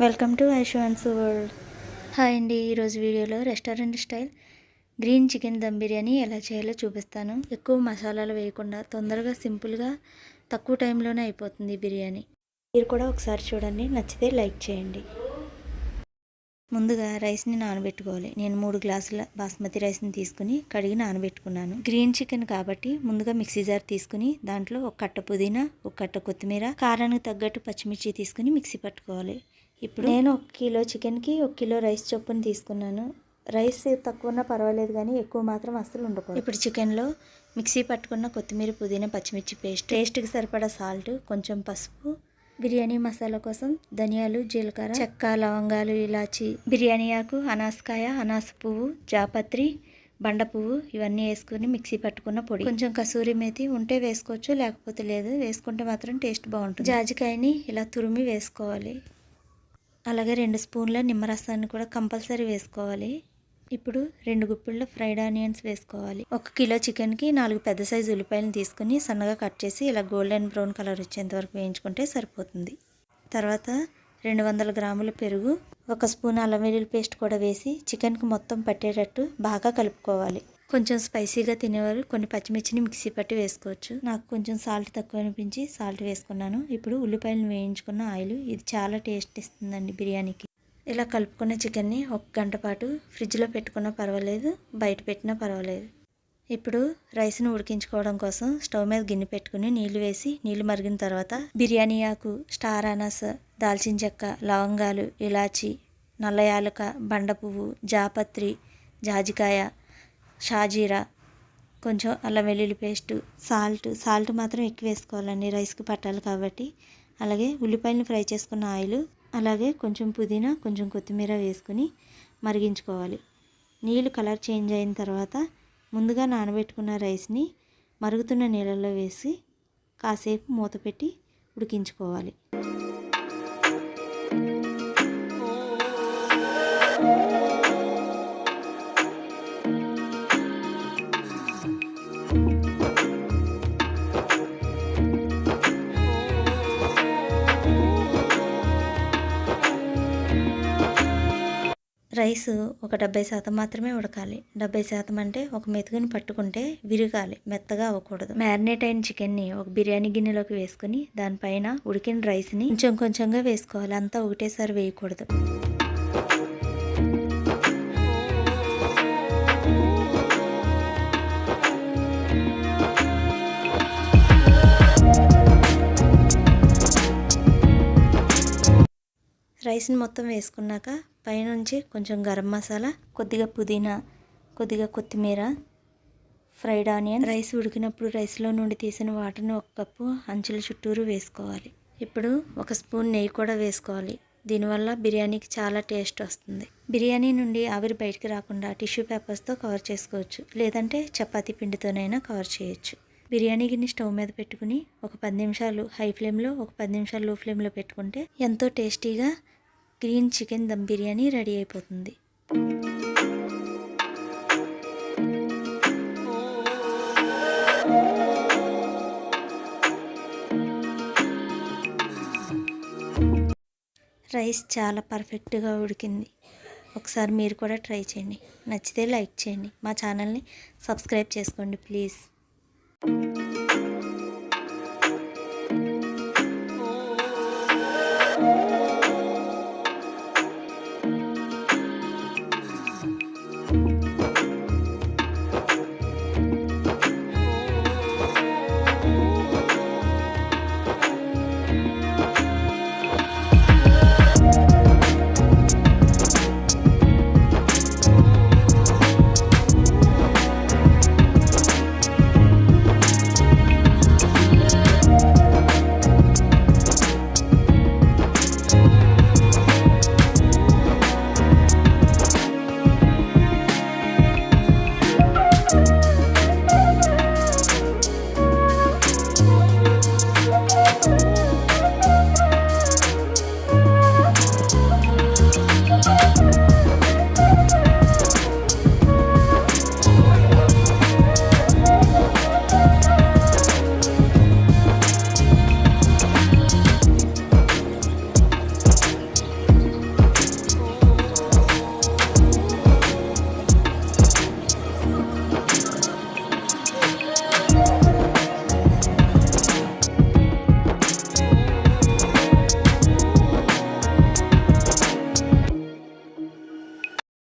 Welcome to ఐషువన్స్ world hi అండి ఈరోజు వీడియోలో restaurant style. Green chicken dum biryani ఎలా చేయాలో చూపిస్తాను. ఎక్కువ మసాలాలు వేయకుండా తొందరగా సింపుల్గా తక్కువ టైంలోనే అయిపోతుంది ఈ బిర్యానీ. మీరు కూడా ఒకసారి చూడండి నచ్చితే లైక్ చేయండి. ముందుగా రైస్ని నానబెట్టుకోవాలి. నేను మూడు గ్లాసుల బాస్మతి రైస్ని తీసుకుని కడిగి నానబెట్టుకున్నాను. గ్రీన్ చికెన్ కాబట్టి ముందుగా మిక్సీ జార్ తీసుకుని దాంట్లో ఒక కట్ట పుదీనా ఒక కట్ట కొత్తిమీర కారానికి తగ్గట్టు పచ్చిమిర్చి తీసుకుని మిక్సీ పట్టుకోవాలి. ఇప్పుడు? నేను ఒక కిలో చికెన్కి ఒక కిలో రైస్ చొప్పున తీసుకున్నాను. రైస్ తక్కువ ఉన్నా పర్వాలేదు కానీ ఎక్కువ మాత్రం అస్సలు ఉండకూడదు. ఇప్పుడు చికెన్లో మిక్సీ పట్టుకున్న కొత్తిమీర పుదీనా పచ్చిమిర్చి పేస్ట్ టేస్ట్కి సరిపడా సాల్ట్ కొంచెం పసుపు బిర్యానీ మసాలా కోసం ధనియాలు జీలకర్ర చెక్క లవంగాలు ఇలాచి బిర్యానీ ఆకు అనాసకాయ అనాస పువ్వు జాపత్రి బండ పువ్వు ఇవన్నీ వేసుకుని మిక్సీ పట్టుకున్న పొడి. కొంచెం కసూరి మేతి ఉంటే వేసుకోవచ్చు లేకపోతే లేదు. వేసుకుంటే మాత్రం టేస్ట్ బాగుంటుంది. జాజికాయని ఇలా తురిమి వేసుకోవాలి. అలాగే రెండు స్పూన్ల నిమ్మరసాన్ని కూడా కంపల్సరీ వేసుకోవాలి. ఇప్పుడు రెండు గుప్పిళ్ళ ఫ్రైడ్ ఆనియన్స్ వేసుకోవాలి. ఒక కిలో చికెన్కి నాలుగు పెద్ద సైజు ఉల్లిపాయలను తీసుకుని సన్నగా కట్ చేసి ఇలా గోల్డెన్ బ్రౌన్ కలర్ వచ్చేంత వరకు వేయించుకుంటే సరిపోతుంది. తర్వాత రెండు వందల గ్రాముల పెరుగు ఒక స్పూన్ అల్లం వెల్లుల్లి పేస్ట్ కూడా వేసి చికెన్కి మొత్తం పట్టేటట్టు బాగా కలుపుకోవాలి. కొంచెం స్పైసీగా తినేవారు. కొన్ని పచ్చిమిర్చిని మిక్సీ పట్టి వేసుకోవచ్చు. నాకు కొంచెం సాల్ట్ తక్కువ అనిపించి సాల్ట్ వేసుకున్నాను. ఇప్పుడు ఉల్లిపాయలను వేయించుకున్న ఆయిల్. ఇది చాలా టేస్ట్ ఇస్తుందండి బిర్యానీకి. ఇలా కలుపుకున్న చికెన్ని ఒక గంట పాటు ఫ్రిడ్జ్లో పెట్టుకున్నా పర్వాలేదు. బయట పెట్టినా పర్వాలేదు. ఇప్పుడు రైస్ను ఉడికించుకోవడం కోసం స్టవ్ మీద గిన్నె పెట్టుకుని నీళ్ళు వేసి నీళ్ళు మరిగిన తర్వాత బిర్యానీ ఆకు స్టార్ అనాస దాల్చిన చెక్క లవంగాలు ఇలాచి నల్ల యాలక బండ పువ్వు జాపత్రి జాజికాయ షాజీరా కొంచెం అల్లం వెల్లుల్లి పేస్ట్ సాల్ట్ సాల్ట్ మాత్రం ఎక్కువ వేసుకోవాలండి రైస్కి పట్టాలి కాబట్టి. అలాగే ఉల్లిపాయలను ఫ్రై చేసుకున్న ఆయిల్ అలాగే కొంచెం పుదీనా కొంచెం కొత్తిమీర వేసుకుని మరిగించుకోవాలి. నీళ్ళు కలర్ చేంజ్ అయిన తర్వాత ముందుగా నానబెట్టుకున్న రైస్ని మరుగుతున్న నీళ్ళల్లో వేసి కాసేపు మూత పెట్టి ఉడికించుకోవాలి. రైస్ ఒక డెబ్బై శాతం మాత్రమే ఉడకాలి. డెబ్బై శాతం అంటే ఒక మెతుకుని పట్టుకుంటే విరగాలి మెత్తగా అవ్వకూడదు. మ్యారినేట్ అయిన చికెన్ని ఒక బిర్యానీ గిన్నెలోకి వేసుకుని దానిపైన ఉడికిన రైస్ని కొంచెం కొంచెంగా వేసుకోవాలి. అంతా ఒకటేసారి వేయకూడదు. రైస్ని మొత్తం వేసుకున్నాక పైనుంచి కొంచెం గరం మసాలా కొద్దిగా పుదీనా కొద్దిగా కొత్తిమీర ఫ్రైడ్ ఆనియన్ రైస్ ఉడికినప్పుడు రైస్లో నుండి తీసిన వాటర్ని ఒక కప్పు అంచుల చుట్టూరు వేసుకోవాలి. ఇప్పుడు ఒక స్పూన్ నెయ్యి కూడా వేసుకోవాలి. దీనివల్ల బిర్యానీకి చాలా టేస్ట్ వస్తుంది. బిర్యానీ నుండి ఆవిరి బయటికి రాకుండా టిష్యూ పేపర్స్తో కవర్ చేసుకోవచ్చు. లేదంటే చపాతీ పిండితోనైనా కవర్ చేయొచ్చు. బిర్యానీ గిన్నె స్టవ్ మీద పెట్టుకుని ఒక పది నిమిషాలు హై ఫ్లేమ్లో ఒక పది నిమిషాలు లో ఫ్లేమ్లో పెట్టుకుంటే ఎంతో టేస్టీగా green chicken dum biryani ready అయిపోతుంది. రైస్ చాలా పర్ఫెక్ట్గా ఉడికింది. ఒకసారి మీరు కూడా ట్రై చేయండి. నచ్చితే లైక్ చేయండి. మా ఛానల్ని సబ్స్క్రైబ్ చేసుకోండి ప్లీజ్.